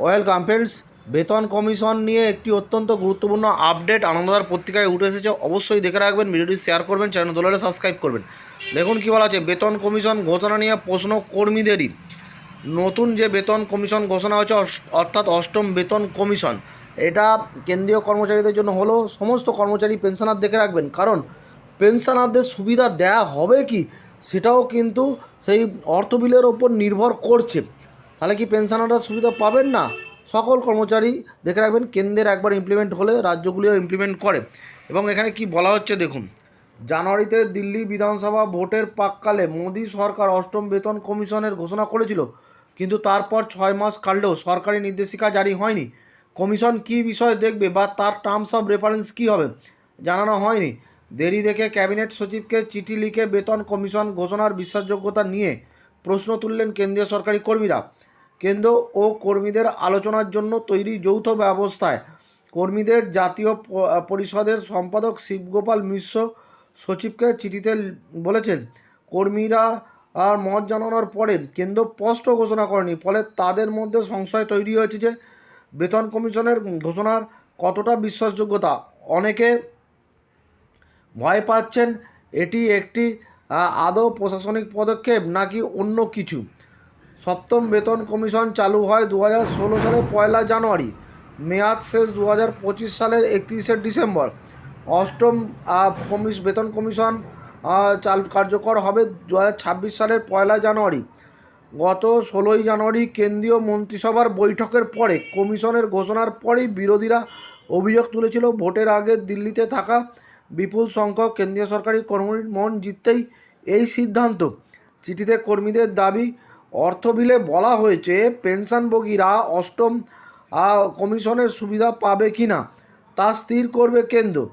Welcome friends বেতন commission নিয়ে একটি অত্যন্ত গুরুত্বপূর্ণ আপডেট আনন্দদার পত্রিকায় উঠে এসেছে। অবশ্যই দেখে রাখবেন, ভিডিওটি শেয়ার করবেন চ্যানেল দোলারে সাবস্ক্রাইব করবেন। দেখুন কী বলা আছে, বেতন কমিশন ঘোষণা নিয়ে প্রশ্ন কর্মীদেরই। নতুন যে বেতন কমিশন ঘোষণা হয়েছে অর্থাৎ অষ্টম বেতন কমিশন, এটা কেন্দ্রীয় কর্মচারীদের জন্য হলো সমস্ত কর্মচারী পেনশনার দেখে রাখবেন। কারণ পেনশনারদের সুবিধা দেয়া হবে কি, সেটাও কিন্তু সেই অর্থ বিলের ওপর নির্ভর করছে। তাহলে কি পেনশনাররা সুবিধা পাবেন না? সকল কর্মচারী দেখে রাখবেন, কেন্দ্রের একবার ইমপ্লিমেন্ট হলে রাজ্যগুলিও ইমপ্লিমেন্ট করে। এবং এখানে কি বলা হচ্ছে দেখুন, জানুয়ারিতে দিল্লি বিধানসভা ভোটের পাককালে মোদী সরকার অষ্টম বেতন কমিশনের ঘোষণা করেছিল। কিন্তু তারপর ছয় মাস কাটলেও সরকারি নির্দেশিকা জারি হয়নি। কমিশন কী বিষয় দেখবে বা তার টার্মস অফ রেফারেন্স কী হবে জানানো হয়নি। দেরি দেখে ক্যাবিনেট সচিবকে চিঠি লিখে বেতন কমিশন ঘোষণার বিশ্বাসযোগ্যতা নিয়ে প্রশ্ন তুললেন কেন্দ্রীয় সরকারি কর্মীরা। কেন্দ্র ও কর্মীদের আলোচনার জন্য তৈরি যৌথ ব্যবস্থায় কর্মীদের জাতীয় পরিষদের সম্পাদক শিবগোপাল মিশ্র সচিবকে চিঠিতে বলেছেন, কর্মীরা আর মত জানানোর পরে কেন্দ্র স্পষ্ট ঘোষণা করেনি, ফলে তাদের মধ্যে সংশয় তৈরি হয়েছে যে বেতন কমিশনের ঘোষণার কতটা বিশ্বাসযোগ্যতা। অনেকে ভয় পাচ্ছেন, এটি একটি আদৌ প্রশাসনিক পদক্ষেপ নাকি অন্য কিছু। সপ্তম বেতন কমিশন চালু হয় দু হাজার ষোলো সালের পয়লা জানুয়ারি। মেয়াদ শেষ দু হাজার পঁচিশ সালের একত্রিশে ডিসেম্বর। অষ্টম কমিশ, বেতন কমিশন চালু, কার্যকর হবে দু হাজার ছাব্বিশ সালের পয়লা জানুয়ারি। গত ষোলোই জানুয়ারি কেন্দ্রীয় মন্ত্রিসভার বৈঠকের পরে কমিশনের ঘোষণার পরেই বিরোধীরা অভিযোগ তুলেছিল ভোটের আগে দিল্লিতে থাকা বিপুল সংখ্যক কেন্দ্রীয় সরকারি কর্মীর মন জিততেই এই সিদ্ধান্ত। চিঠিতে কর্মীদের দাবি অর্থ বিলে বলা হয়েছে, পেনশনভোগীরা অষ্টম কমিশনের সুবিধা পাবে কি না তা স্থির করবে কেন্দ্র।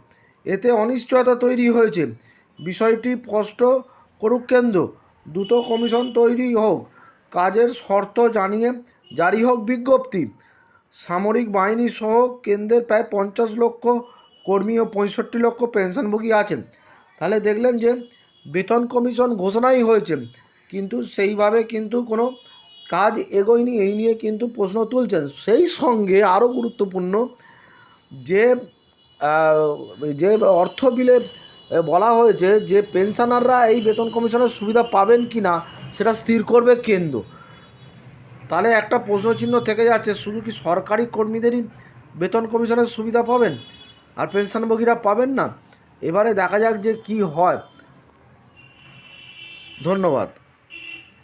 এতে অনিশ্চয়তা তৈরি হয়েছে। বিষয়টি স্পষ্ট করুক কেন্দ্র। দ্রুত কমিশন তৈরি হোক। কাজের শর্ত জানিয়ে জারি হোক বিজ্ঞপ্তি। সামরিক বাহিনী সহ কেন্দ্রের প্রায় পঞ্চাশ লক্ষ কর্মী ও পঁয়ষট্টি লক্ষ পেনশনভোগী আছেন। তাহলে দেখলেন যে বেতন কমিশন ঘোষণাই হয়েছে। কিন্তু সেইভাবে কিন্তু কোনো কাজ এগোয়নি, এই নিয়ে কিন্তু প্রশ্ন তুলছেন। সেই সঙ্গে আরও গুরুত্বপূর্ণ যে যে অর্থ বিলে বলা হয়েছে যে পেনশনাররা এই বেতন কমিশনের সুবিধা পাবেন কি না, সেটা স্থির করবে কেন্দ্র। তাহলে একটা প্রশ্নচিহ্ন থেকে যাচ্ছে, শুধু কি সরকারি কর্মীদেরই বেতন কমিশনের সুবিধা পাবেন? আর পেনশনভোগীরা পাবেন না? এবারে দেখা যাক যে কি হয়। ধন্যবাদ।